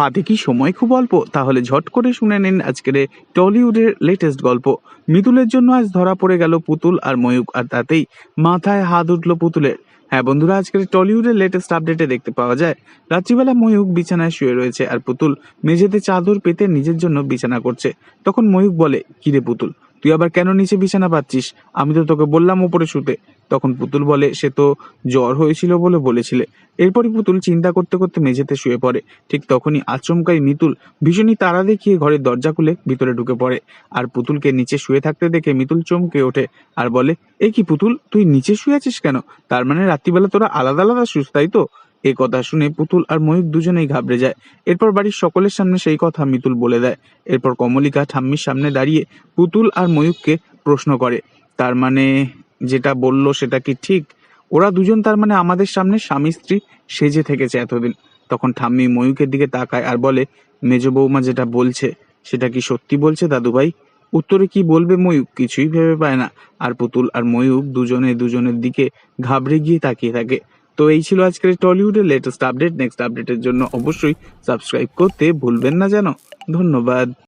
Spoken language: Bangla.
হাতে কি সময় খুব অল্প? তাহলে ঝট করে শুনে নিন আজকের টলিউডের লেটেস্ট গল্প। মিতুলের জন্য আজ ধরা পড়ে গেল পুতুল আর ময়ূক, আর তাতেই মাথায় হাত উঠল পুতুলের। হ্যাঁ বন্ধুরা, আজকের টলিউডের লেটেস্ট আপডেটে দেখতে পাওয়া যায়, রাত্রিবেলা ময়ূক বিছানায় শুয়ে রয়েছে আর পুতুল মেঝেতে চাদর পেতে নিজের জন্য বিছানা করছে। তখন ময়ূক বলে, কিরে পুতুল, তুই আবার কেন নিচে বিছানা পাচ্ছিস? আমি তো তোকে বললাম উপরে শুতে। তখন পুতুল বলে, সে তো জ্বর হয়েছিল বলে বলেছিলে। এরপরই পুতুল চিন্তা করতে করতে মেঝেতে শুয়ে পড়ে। ঠিক তখনই আচমকাই মিতুল ভীষণই তারা দেখিয়ে ঘরের দরজা খুলে ভিতরে ঢুকে পড়ে আর পুতুলকে নিচে শুয়ে থাকতে দেখে মিতুল চমকে ওঠে আর বলে, এ কি পুতুল? তুই নিচে শুয়ে আছিস কেন? তার মানে রাত্রিবেলা তোরা আলাদা আলাদা শুস, তাই তো? এই কথা শুনে পুতুল আর ময়ূর দুজনেই ঘাবড়ে যায়। এরপর বাড়ির সকলের সামনে সেই কথা মিতুল বলে দেয়। এরপর কমলিকা ঠাম্মির সামনে দাঁড়িয়ে পুতুল আর ময়ূককে প্রশ্ন করে, তার মানে যেটা বলল সেটা কি ঠিক? ওরা দুজন তার মানে আমাদের সামনে স্বামী স্ত্রী সেজে থেকেছে এতদিন। তখন ঠাম্মি ময়ূকের দিকে তাকায় আর বলে, মেজ বৌমা যেটা বলছে, সেটা কি সত্যি বলছে দাদুভাই? উত্তরে কি বলবে ময়ূক কিছুই ভেবে পায় না। আর পুতুল আর ময়ূক দুজনে দুজনের দিকে ঘাবড়ে গিয়ে তাকিয়ে থাকে। তো এই ছিল আজকের টলিউডের লেটেস্ট আপডেট নেক্সট আপডেটের জন্য অবশ্যই সাবস্ক্রাইব করতে ভুলবেন না যেন। ধন্যবাদ।